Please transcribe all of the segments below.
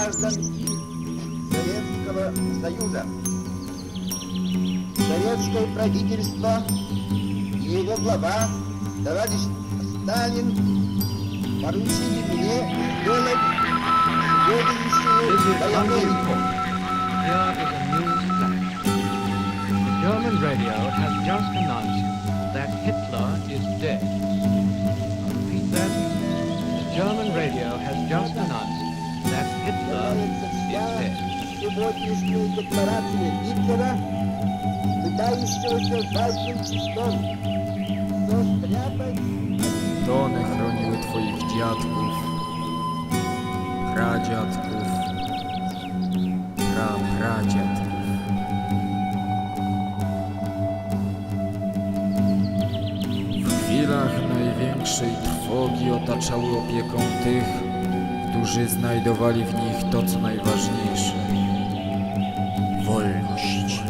граждане и Советского Союза. Советское правительство и его глава, товарищ Сталин, поручили мне сделать следующую. The German radio has just announced that Hitler is dead. is dead. сегодняшней декларации Гитлера, пытающегося задним числом состряпать To one chroniły twoich dziadków, pradziadków, prapradziadków. W chwilach największej trwogi otaczały opieką tych, którzy znajdowali w nich to, co najważniejsze wolność.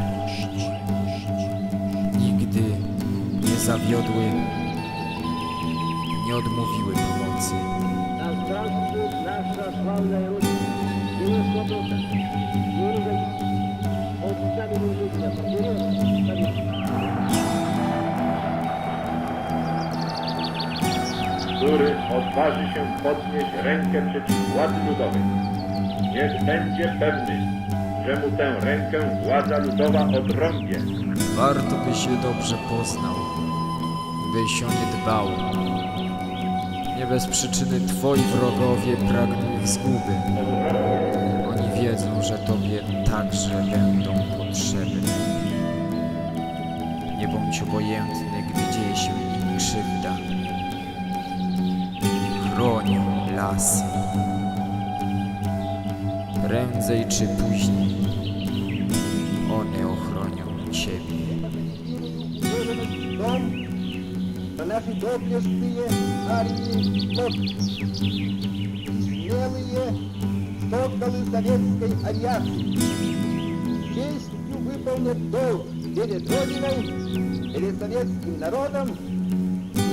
Nigdy nie zawiodły, nie odmówiły pomocy. Nasz nasza sławna i. który odważy się podnieść rękę przeciw władzy ludowej. Niech będzie pewny, że mu tę rękę władza ludowa odrąbie. Warto by się dobrze poznał, byś o nie dbał. Nie bez przyczyny twoi wrogowie pragną ich zguby. Oni wiedzą, że tobie także będą potrzebne. Nie bądź obojętny, gdy dzieje się im krzywda Chronią lasy. Prędzej czy później one ochronią ciebie. в том, что наши доблестные армии флот и смелые соколы советской авиации с честью выполнят долг перед Родиной, перед советским народом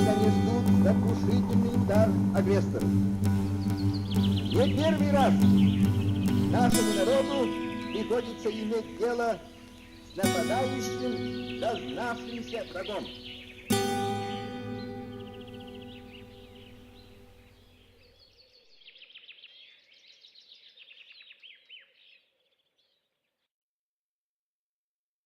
И нанесут сокрушительный удар агрессору. Не первый раз нашему народу приходится иметь дело с нападающим, дознавшимся врагом.